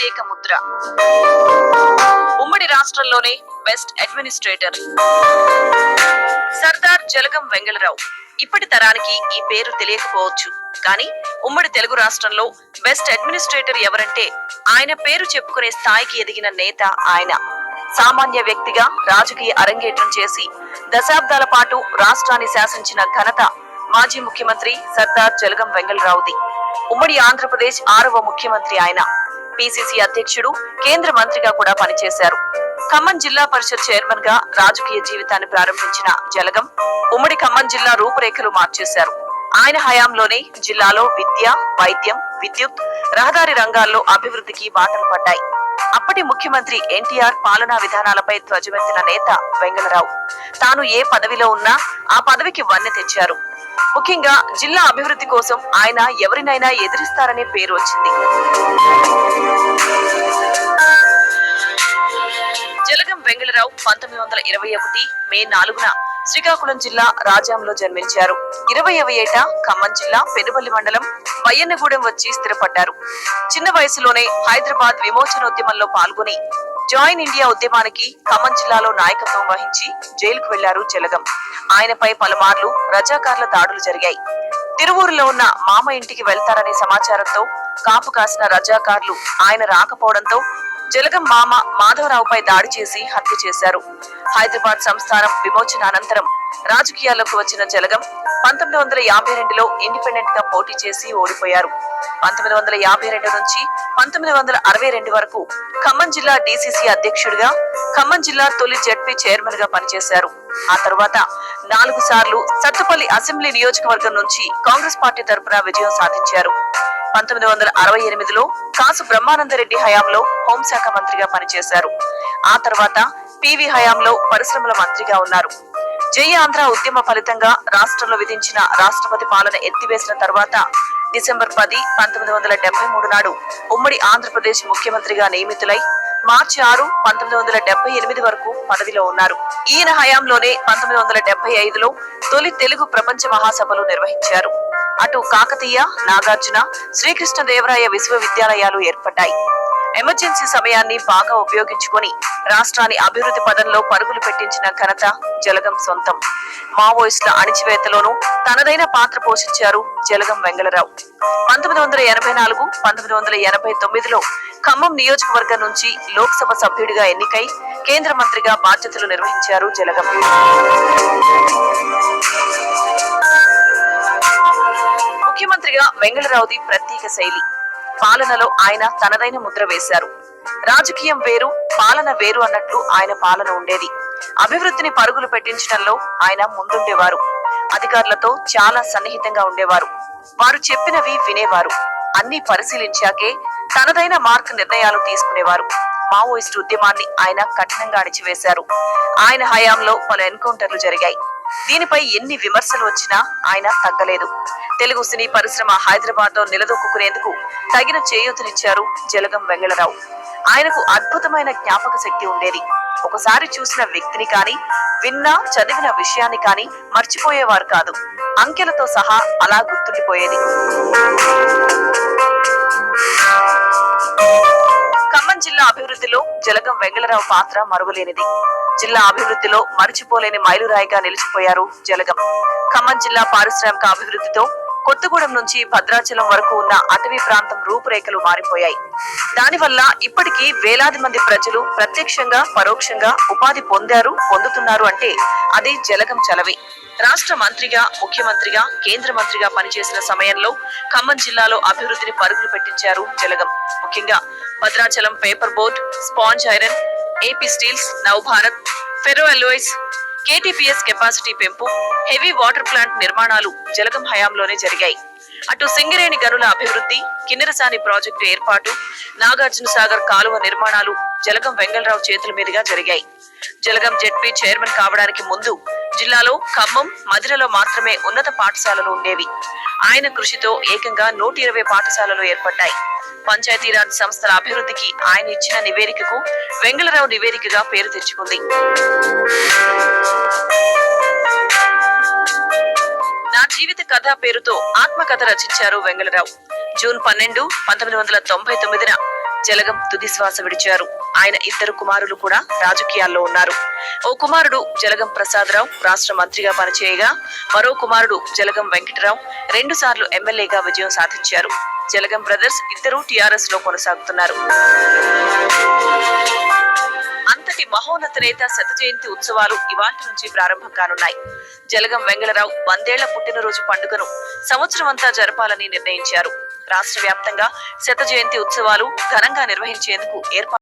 ప్రత్యేక ముద్ర. ఉమ్మడి రాష్ట్రంలోనే బెస్ట్ అడ్మినిస్ట్రేటర్. సర్దార్ జలగం వెంగళరావు. ఇప్పటి తరానికి ఈ పేరు తెలియకపోవచ్చు. కానీ ఉమ్మడి తెలుగు రాష్ట్రంలో బెస్ట్ అడ్మినిస్ట్రేటర్ ఎవరంటే ఆయన పేరు చెప్పుకునే స్థాయికి ఎదిగిన నేత ఆయన. సామాన్య వ్యక్తిగా రాజకీయ అరంగేట్రం చేసి దశాబ్దాల పాటు రాష్ట్రాన్ని శాసించిన ఘనత మాజీ ముఖ్యమంత్రి సర్దార్ జలగం వెంగళరావుది. ఉమ్మడి ఆంధ్రప్రదేశ్ ఆరవ ముఖ్యమంత్రి ఆయన. పిసిసి అధ్యక్షుడు కేంద్ర మంత్రిగా కూడా పనిచేశారు. ఖమ్మం జిల్లా పరిషత్ చైర్మన్గా రాజకీయ జీవితాన్ని ప్రారంభించిన జలగం ఉమ్మడి ఖమ్మం జిల్లా రూపురేఖలు మార్చేశారు. ఆయన హయాంలోనే జిల్లాలో విద్య వైద్యం విద్యుత్ రహదారి రంగాల్లో అభివృద్ధికి బాటలు పడ్డాయి. అప్పటి ముఖ్యమంత్రి ఎన్టీఆర్ పాలనా విధానాలపై ధ్వజమెత్తిన నేత వెంగళరావు తాను ఏ పదవిలో ఉన్నా ఆ పదవికి వన్నె తెచ్చారు. ముఖ్యంగా జిల్లా అభివృద్ధి కోసం ఆయన ఎవరినైనా ఎదిరిస్తారనే పేరు వచ్చింది. జలగం వెంగళరావు పంతొమ్మిది వందల ఇరవై ఒకటి మే నాలుగున శ్రీకాకుళం జిల్లా రాజాంలో జన్మించారు. ఇరవైవ ఏట ఖమ్మం జిల్లా పెనుబల్లి మండలం వయ్యన్నగూడెం వచ్చి స్థిరపడ్డారు. చిన్న వయసులోనే హైదరాబాద్ విమోచనోద్యమంలో పాల్గొని జాయిన్ ఇండియా ఉద్యమానికి ఖమ్మం జిల్లాలో నాయకత్వం వహించి జైలుకు వెళ్ళారు జలగం. ఆయనపై పలుమార్లు రజాకార్ల దాడులు జరిగాయి. తిరువూరులో ఉన్న మామ ఇంటికి వెళ్తారనే సమాచారంతో కాపు కాసిన రజాకార్లు ఆయన రాకపోవడంతో జలగం మామ మాధవరావుపై దాడి చేసి హత్య చేశారు. హైదరాబాద్ సంస్థానం విమోచన అనంతరం రాజకీయాల్లోకి వచ్చిన జలగం పంతొమ్మిది వందల యాభై రెండులో ఇండిపెండెంట్గా పోటీ చేసి ఓడిపోయారు. పంతొమ్మిది వందల యాభై రెండు నుంచి పంతొమ్మిది వందల అరవై రెండు వరకు ఖమ్మం జిల్లా డిసిసి అధ్యక్షుడిగా ఖమ్మం జిల్లా తొలి జడ్పీ చైర్మన్గా పనిచేశారు. ఆ తర్వాత నాలుగు సార్లు సత్తుపల్లి అసెంబ్లీ నియోజకవర్గం నుంచి కాంగ్రెస్ పార్టీ తరఫున విజయం సాధించారు. పంతొమ్మిది వందల అరవై ఎనిమిదిలో కాసు బ్రహ్మానందరెడ్డి హయాంలో హోంశాఖ మంత్రిగా పనిచేశారు. ఆ తర్వాత పివి హయాంలో పరిశ్రమల మంత్రిగా ఉన్నారు. జై ఆంధ్ర ఉద్యమ ఫలితంగా రాష్ట్రంలో విధించిన రాష్ట్రపతి పాలన ఎత్తివేసిన తర్వాత డిసెంబర్ పది పంతొమ్మిది వందల డెబ్బై మూడు నాడు ఉమ్మడి ఆంధ్రప్రదేశ్ ముఖ్యమంత్రిగా నియమితులై మార్చి ఆరు పంతొమ్మిది వందల డెబ్బై ఎనిమిది వరకు పదవిలో ఉన్నారు. ఈయన హయాంలోనే పంతొమ్మిది వందల డెబ్బై ఐదులో తొలి తెలుగు ప్రపంచ మహాసభలు నిర్వహించారు. అటు కాకతీయ నాగార్జున శ్రీకృష్ణదేవరాయ విశ్వవిద్యాలయాలు ఏర్పడ్డాయి. ఎమర్జెన్సీ సమయాన్ని బాగా ఉపయోగించుకొని రాష్ట్రాన్ని అభివృద్ధి పదంలో పరుగులు పెట్టించిన ఘనత జలగం సొంతం. మావోయిస్టుల అణిచివేతలోనూ తనదైన పాత్ర పోషించారు జలగం వెంగళరావు. పంతొమ్మిది వందల ఎనభై నాలుగు పంతొమ్మిది వందల ఎనభై తొమ్మిదిలో ఖమ్మం నియోజకవర్గం నుంచి లోక్సభ సభ్యుడిగా ఎన్నికై కేంద్ర మంత్రిగా బాధ్యతలు నిర్వహించారు జలగం. ముఖ్యమంత్రిగా వెంగళరావుది ప్రత్యేక శైలి. పాలనలో ఆయన తనదైన ముద్ర వేశారు. రాజకీయం వేరు పాలన వేరు అన్నట్లు ఆయన పాలన ఉండేది. అభివృద్ధిని పరుగులు పెట్టించడంలో ఆయన ముందుండేవారు. అధికారులతో చాలా సన్నిహితంగా ఉండేవారు. వారు చెప్పినవి వినేవారు. అన్ని పరిశీలించాకే తనదైన మార్క్ నిర్ణయాలు తీసుకునేవారు. మావోయిస్టు ఉద్యమాన్ని ఆయన కఠినంగా అణిచివేశారు. ఆయన హయాంలో పలు ఎన్కౌంటర్లు జరిగాయి. దీనిపై ఎన్ని విమర్శలు వచ్చినా ఆయన తగ్గలేదు. తెలుగు సినీ పరిశ్రమ హైదరాబాద్లో నిలదొక్కునేందుకు తగిన చేయూతనిచ్చారు జలగం వెంగళరావు. ఆయనకు అద్భుతమైన జ్ఞాపక శక్తి ఉండేది. ఒకసారి చూసిన వ్యక్తిని కాని విన్నా చదివిన విషయాన్ని కాని మర్చిపోయేవారు కాదు. అంకెలతో సహా అలా గుర్తుండిపోయేది. ఖమ్మం జిల్లా అభివృద్ధిలో జలగం వెంగళరావు పాత్ర మరువలేనిది. జిల్లా అభివృద్ధిలో మరిచిపోలేని మైలురాయిగా నిలిచిపోయారు జలగం. ఖమ్మం జిల్లా పారిశ్రామిక అభివృద్ధితో కొత్తగూడెం నుంచి భద్రాచలం వరకు ఉన్న అటవీ ప్రాంతం రూపురేఖలు మారిపోయాయి. దానివల్ల ఇప్పటికీ వేలాది మంది ప్రజలు ప్రత్యక్షంగా పరోక్షంగా ఉపాధి పొందారు పొందుతున్నారు అంటే అది జలగం చలవే. రాష్ట్ర మంత్రిగా ముఖ్యమంత్రిగా కేంద్ర మంత్రిగా పనిచేసిన సమయంలో ఖమ్మం జిల్లాలో అభివృద్ధిని పరుగులు పెట్టించారు జలగం. ముఖ్యంగా Bhadrachalam paper board sponge iron AP steels Navabharat ferro alloys KTPS capacity పెంపు హెవీ వాటర్ ప్లాంట్ నిర్మాణాలు జలగం హయాంలోనే జరిగాయి. అటు సింగరేణి గనుల అభివృద్ధి కిన్నెరసాని ప్రాజెక్టు ఏర్పాటు నాగార్జున సాగర్ కాలువ నిర్మాణాలు జలగం వెంగళరావు చేతుల మీదుగా జరిగాయి. జలగం జెడ్పీ చైర్మన్ కావడానికి ముందు జిల్లాలో ఖమ్మం మదిరలో మాత్రమే ఉన్నత పాఠశాలలు ఉండేవి. ఆయన కృషితో ఏకంగా నూట ఇరవై పాఠశాలలు ఏర్పడ్డాయి. పంచాయతీరాజ్ సంస్థల అభివృద్ధికి ఆయన ఇచ్చిన నివేదికకు వెంగళరావు నివేదికగా పేరు తెచ్చుకుంది. కథ పేరుతో ఆత్మకథ రచించారు వెంగళరావు. జూన్ పన్నెండు పంతొమ్మిది వందల తొంభై తొమ్మిదిన జలగం తుదిశ్వాస విడిచారు. ఆయన ఇద్దరు కుమారులు కూడా రాజకీయాల్లో ఉన్నారు. ఓ కుమారుడు జలగం ప్రసాదరావు రాష్ట్ర మంత్రిగా పనిచేయగా మరో కుమారుడు జలగం వెంకటరావు రెండు సార్లు ఎమ్మెల్యేగా విజయం సాధించారు. జలగం బ్రదర్స్ ఇద్దరు టిఆర్ఎస్లో కొనసాగుతున్నారు. అంతటి మహోన్నత నేత శత జయంతి ఉత్సవాలు ఇవాంటి నుంచి ప్రారంభం కానున్నాయి. జలగం వెంగళరావు వందేళ్ళ పుట్టినరోజు పండుగను సంవత్సరం అంతా జరపాలని నిర్ణయించారు. రాష్ట్ర వ్యాప్తంగా శత జయంతి ఉత్సవాలు ఘనంగా నిర్వహించేందుకు ఏర్పాటు